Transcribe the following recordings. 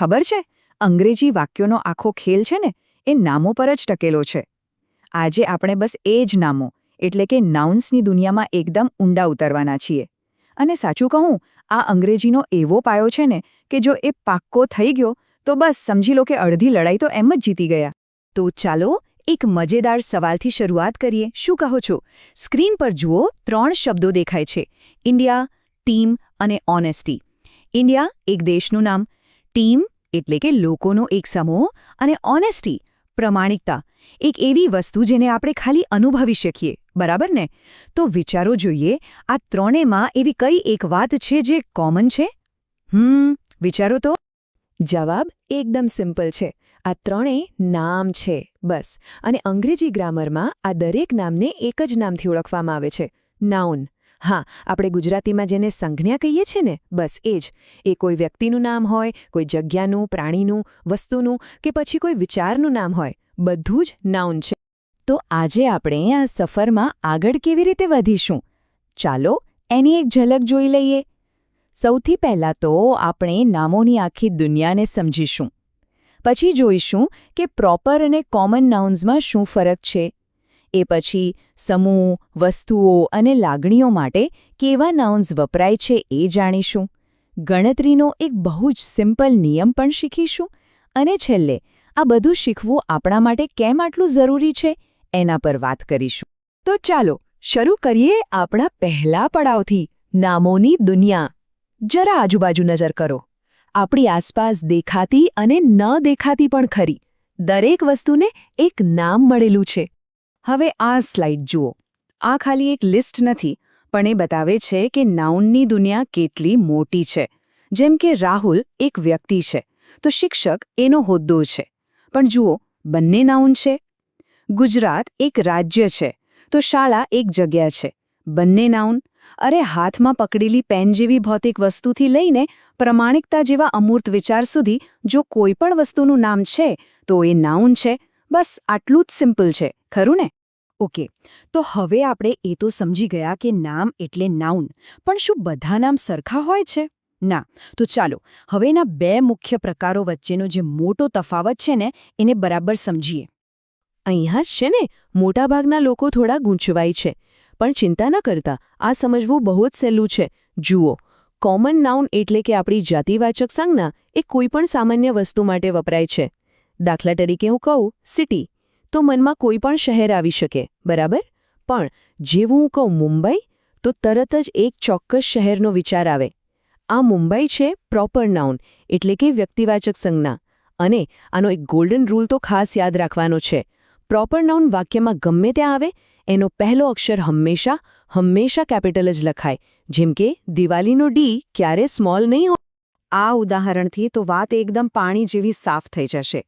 ખબર છે? અંગ્રેજી વાક્યોનો આખો ખેલ છે ને, એ નામો પર જ ટકેલો છે. આજે આપણે બસ એ જ નામો, એટલે કે નાઉન્સની દુનિયામાં એકદમ ઊંડા ઉતરવાના છીએ. અને સાચું કહું, આ અંગ્રેજીનો એવો પાયો છે ને, કે જો એ પાક્કો થઈ ગયો, તો બસ સમજી લો કે અડધી લડાઈ તો એમ જ જીતી ગયા. તો ચાલો, એક મજેદાર સવાલથી શરૂઆત કરીએ. શું કહો છો? સ્ક્રીન પર જુઓ, ત્રણ શબ્દો દેખાય છે. ઇન્ડિયા, ટીમ અને ઓનેસ્ટી. ઇન્ડિયા, એક દેશનું નામ. ટીમ એટલે કે લોકોનો એક સમૂહ અને ઓનેસ્ટી, પ્રમાણિકતા, એક એવી વસ્તુ જેને આપણે ખાલી અનુભવી શકીએ, બરાબર ને? તો વિચારો જોઈએ, આ ત્રણેયમાં એવી કઈ એક વાત છે જે કોમન છે? હમ, વિચારો તો. જવાબ એકદમ સિમ્પલ છે. આ ત્રણેય નામ છે, બસ. અને અંગ્રેજી ગ્રામરમાં આ દરેક નામને એક જ નામથી ઓળખવામાં આવે છે. નાઉન હા, આપણે ગુજરાતીમાં જેને સંજ્ઞા કહીએ છીએ ને, બસ એ જ. એ કોઈ વ્યક્તિનું નામ હોય, કોઈ જગ્યાનું, પ્રાણીનું, વસ્તુનું કે પછી કોઈ વિચારનું નામ હોય, બધું જ નાઉન છે. તો આજે આપણે આ સફરમાં આગળ કેવી રીતે વધીશું? ચાલો, એની એક ઝલક જોઈ લઈએ. સૌથી પહેલાં તો આપણે નામોની આખી દુનિયાને સમજીશું. પછી જોઈશું કે પ્રોપર અને કોમન નાઉન્સમાં શું ફરક છે. એ પછી સમૂહ, વસ્તુઓ અને લાગણીઓ માટે કેવા નાઉન્સ વપરાય છે એ જાણીશું. ગણતરીનો એક બહુ જ સિમ્પલ નિયમ પણ શીખીશું. અને છેલ્લે, આ બધું શીખવું આપણા માટે કેમ આટલું જરૂરી છે, એના પર વાત કરીશું. તો ચાલો, શરૂ કરીએ આપણા પહેલા પડાવથી, નામોની દુનિયા. જરા આજુબાજુ નજર કરો. આપણી આસપાસ દેખાતી અને ન દેખાતી પણ ખરી. દરેક વસ્તુને એક નામ મળેલું છે. હવે આ સ્લાઇડ જુઓ. આ ખાલી એક લિસ્ટ નથી, પણ એ બતાવે છે કે નાઉનની દુનિયા કેટલી મોટી છે. જેમ કે રાહુલ એક વ્યક્તિ છે, તો શિક્ષક એનો હોદ્દો છે. પણ જુઓ, બંને નાઉન છે. ગુજરાત એક રાજ્ય છે, તો શાળા એક જગ્યા છે. બંને નાઉન. અરે હાથમાં પકડેલી પેન જેવી ભૌતિક વસ્તુથી લઈને પ્રમાણિકતા જેવા અમૂર્ત વિચાર સુધી જો કોઈ પણ વસ્તુનું નામ છે, તો એ નાઉન છે. બસ આટલું જ સિમ્પલ છે, ખરું ને? ઓકે, તો હવે આપણે એ તો સમજી ગયા કે નામ એટલે નાઉન પણ શું બધા નામ સરખા હોય છે? ના, તો ચાલો હવેના બે મુખ્ય પ્રકારો વચ્ચેનો જે મોટો તફાવત છે ને, એને બરાબર સમજીએ. અહીંયા છે ને, મોટાભાગના લોકો થોડા ગૂંચવાય છે, પણ ચિંતા ન કરતા, આ સમજવું બહુ જ સહેલું છે. જુઓ કોમન નાઉન એટલે કે આપણી જાતિવાચક સંજ્ઞા, એ કોઈપણ સામાન્ય વસ્તુ માટે વપરાય છે. દાખલા તરીકે હું કહું સિટી તો મનમાં કોઈ પણ શહેર આવી શકે, બરાબર? પણ જેવું હું કહું મુંબઈ, તો તરત જ એક ચોક્કસ શહેરનો વિચાર આવે. આ મુંબઈ છે પ્રોપર નાઉન, એટલે કે વ્યક્તિવાચક સંજ્ઞા. અને આનો એક ગોલ્ડન રૂલ તો ખાસ યાદ રાખવાનો છે. પ્રોપર નાઉન વાક્યમાં ગમે ત્યાં આવે, એનો પહેલો અક્ષર હંમેશા હંમેશા કેપિટલ જ લખાય. જેમ કે દિવાળીનો ડી ક્યારે સ્મોલ નહીં હોય આ ઉદાહરણથી તો વાત એકદમ પાણી જેવી સાફ થઈ જશે.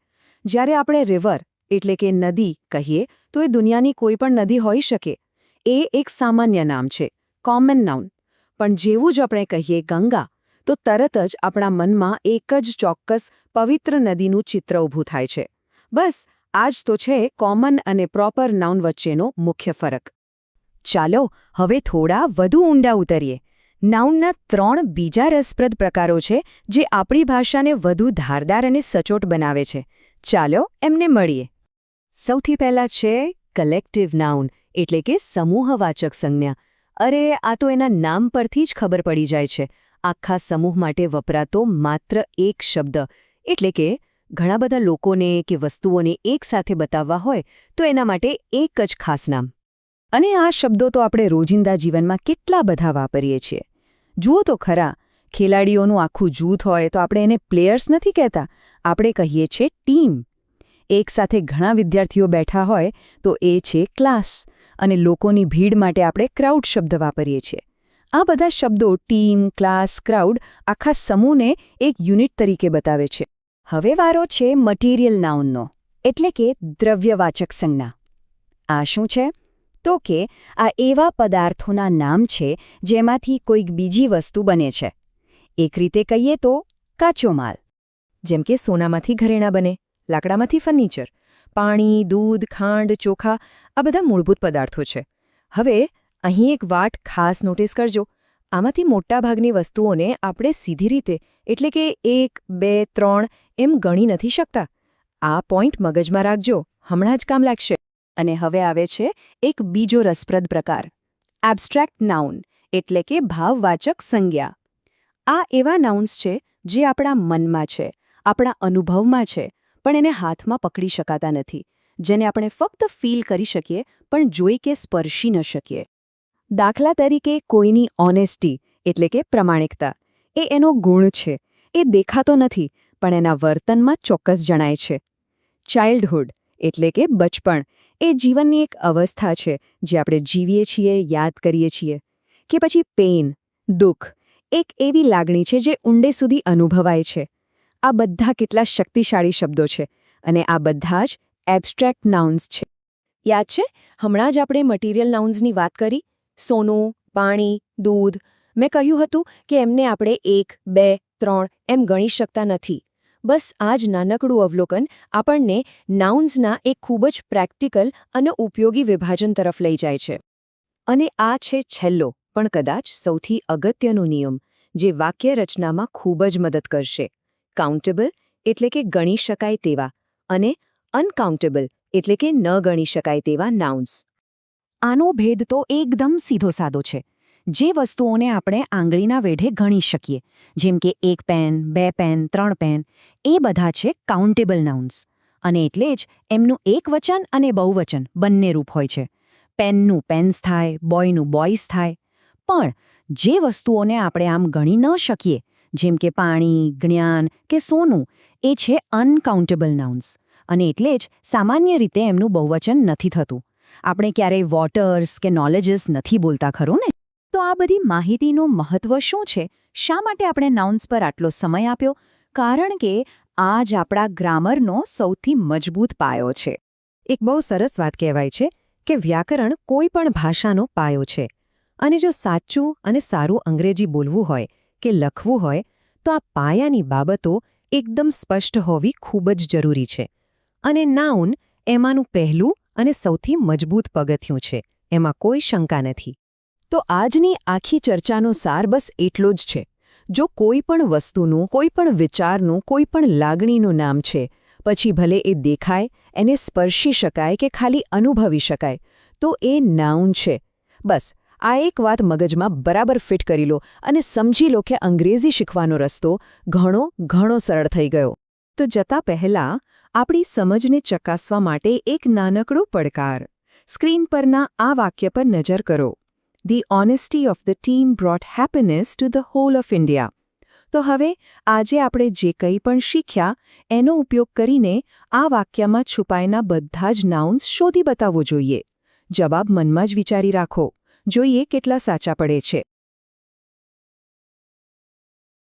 જ્યારે આપણે રિવર એટલે કે નદી કહીએ, તો એ દુનિયાની કોઈ પણ નદી હોઈ શકે. એ એક સામાન્ય નામ છે કોમન નાઉન પણ જેવું જ આપણે કહીએ ગંગા, તો તરત જ આપણા મનમાં એક જ ચોક્કસ પવિત્ર નદીનું ચિત્ર ઊભું થાય છે. બસ આ જ તો છે કોમન અને પ્રોપર નાઉન વચ્ચેનો મુખ્ય ફરક. ચાલો, હવે થોડા વધુ ઊંડા ઉતરીએ. નાઉનના ત્રણ બીજા રસપ્રદ પ્રકારો છે, જે આપણી ભાષાને વધુ ધારદાર અને સચોટ બનાવે છે. ચાલો, એમને મળીએ. સૌથી પહેલાં છે કલેક્ટિવ નાઉન, એટલે કે સમૂહવાચક સંજ્ઞા. અરે, આ તો એના નામ પરથી જ ખબર પડી જાય છે. આખા સમૂહ માટે વપરાતો માત્ર એક શબ્દ. એટલે કે, ઘણા બધા લોકોને કે વસ્તુઓને એકસાથે બતાવવા હોય, તો એના માટે એક જ ખાસ નામ. અને આ શબ્દો તો આપણે રોજિંદા જીવનમાં કેટલા બધા વાપરીએ છીએ. જુઓ તો ખરા, ખેલાડીઓનું આખું જૂથ હોય તો આપણે એને પ્લેયર્સ નથી કહેતા. આપણે કહીએ છીએ ટીમ. એકસાથે ઘણા વિદ્યાર્થીઓ બેઠા હોય તો એ છે ક્લાસ અને લોકોની ભીડ માટે આપણે ક્રાઉડ શબ્દ વાપરીએ છીએ. આ બધા શબ્દો ટીમ, ક્લાસ, ક્રાઉડ આખા સમૂહને એક યુનિટ તરીકે બતાવે છે. હવે વારો છે મટીરિયલ નાઉનનો, એટલે કે દ્રવ્યવાચક સંજ્ઞા. આ શું છે? તો કે આ એવા પદાર્થોના નામ છે જેમાંથી કોઈક બીજી વસ્તુ બને છે. એક રીતે કહીએ તો કાચો માલ, જેમ કે સોનામાંથી ઘરેણાં બને. લાકડામાંથી ફર્નિચર, પાણી, દૂધ, ખાંડ, ચોખા, આ બધા મૂળભૂત પદાર્થો છે. હવે અહીં એક વાટ ખાસ નોટિસ કરજો. આમાંથી મોટાભાગની વસ્તુઓને આપણે સીધી રીતે, એટલે કે એક, બે, ત્રણ, એમ ગણી નથી શકતા. આ પોઈન્ટ મગજમાં રાખજો. હમણાં જ કામ લાગશે. અને હવે આવે છે એક બીજો રસપ્રદ પ્રકાર. એબ્સ્ટ્રેક્ટ નાઉન એટલે કે ભાવવાચક સંજ્ઞા. આ એવા નાઉન્સ છે જે આપણા મનમાં છે, આપણા અનુભવમાં છે પણ એને હાથમાં પકડી શકાતા નથી, જેને આપણે ફક્ત ફીલ કરી શકીએ, પણ જોઈ કે સ્પર્શી ન શકીએ. દાખલા તરીકે, કોઈની ઓનેસ્ટી એટલે કે પ્રમાણિકતા, એ એનો ગુણ છે. એ દેખાતો નથી, પણ એના વર્તનમાં ચોક્કસ જણાય છે. ચાઇલ્ડહુડ એટલે કે બચપણ, એ જીવનની એક અવસ્થા છે જે આપણે જીવીએ છીએ, યાદ કરીએ છીએ. કે પછી પેઇન દુઃખ, એક એવી લાગણી છે જે ઊંડે સુધી અનુભવાય છે. આ બધા કેટલા શક્તિશાળી શબ્દો છે અને આ બધા જ એબ્સ્ટ્રેક્ટ નાઉન્સ છે. યાદ છે? હમણાં જ આપણે મટીરિયલ નાઉન્સની વાત કરી. સોનું, પાણી, દૂધ. મેં કહ્યું હતું કે એમને આપણે એક, બે, ત્રણ એમ ગણી શકતા નથી. બસ આ જ નાનકડું અવલોકન આપણને નાઉન્સના એક ખૂબ જ પ્રેક્ટિકલ અને ઉપયોગી વિભાજન તરફ લઈ જાય છે. અને આ છે છેલ્લો, પણ કદાચ સૌથી અગત્યનો નિયમ, જે વાક્ય રચનામાં ખૂબ જ મદદ કરશે. કાઉન્ટેબલ એટલે કે ગણી શકાય તેવા અને અનકાઉન્ટેબલ એટલે કે ન ગણી શકાય તેવા નાઉન્સ આનો ભેદ તો એકદમ સીધો સાદો છે. જે વસ્તુઓને આપણે આંગળીના વેઢે ગણી શકીએ, જેમ કે એક પેન બે પેન ત્રણ પેન એ બધા છે કાઉન્ટેબલ નાઉન્સ અને એટલે જ એમનું એક વચન અને બહુવચન બંને રૂપ હોય છે. પેનનું પેન્સ થાય બોયનું બોયઝ થાય. પણ જે વસ્તુઓને આપણે આમ ગણી ન શકીએ જેમ કે પાણી, જ્ઞાન કે સોનું, એ છે અનકાઉન્ટેબલ નાઉન્સ અને એટલે જ સામાન્ય રીતે એમનું બહુવચન નથી થતું. આપણે ક્યારેય વોટર્સ કે નોલેજીસ નથી બોલતા, ખરું ને? તો આ બધી માહિતીનું મહત્વ શું છે? શા માટે આપણે નાઉન્સ પર આટલો સમય આપ્યો? કારણ કે આ જ આપણા ગ્રામરનો સૌથી મજબૂત પાયો છે. એક બહુ સરસ વાત કહેવાય છે કે વ્યાકરણ કોઈ પણ ભાષાનો પાયો છે. અને જો સાચું અને સારું અંગ્રેજી બોલવું હોય કે લખવું હોય, તો આ પાયાની બાબતો એકદમ સ્પષ્ટ હોવી ખૂબ જ જરૂરી છે. અને નાઉન એમાંનું પહેલું અને સૌથી મજબૂત પગથિયું છે, એમાં કોઈ શંકા નથી. તો આજની આખી ચર્ચાનો સાર બસ એટલો જ છે. જો કોઈ પણ વસ્તુનું, કોઈ પણ વિચારનું, કોઈ પણ લાગણીનું નામ છે, પછી ભલે એ દેખાય, એને સ્પર્શી શકાય કે ખાલી અનુભવી શકાય, તો એ નાઉન છે. બસ આ એક વાત મગજમાં બરાબર ફિટ કરી લો અને સમજી લો કે અંગ્રેજી શીખવાનો રસ્તો ઘણો ઘણો સરળ થઈ ગયો. તો જતા પહેલા આપણી સમજને ચકાસવા માટે એક નાનકડો પડકાર. સ્ક્રીન પરના આ વાક્ય પર નજર કરો. The honesty of the team brought happiness to the whole of India તો હવે આજે આપણે જે કંઈ પણ શીખ્યા એનો ઉપયોગ કરીને આ વાક્યમાં છુપાયેલા બધા જ નાઉન્સ શોધી બતાવવો જોઈએ. જવાબ મનમાં જ વિચારી રાખો. જોઈએ કેટલા સાચા પડે છે.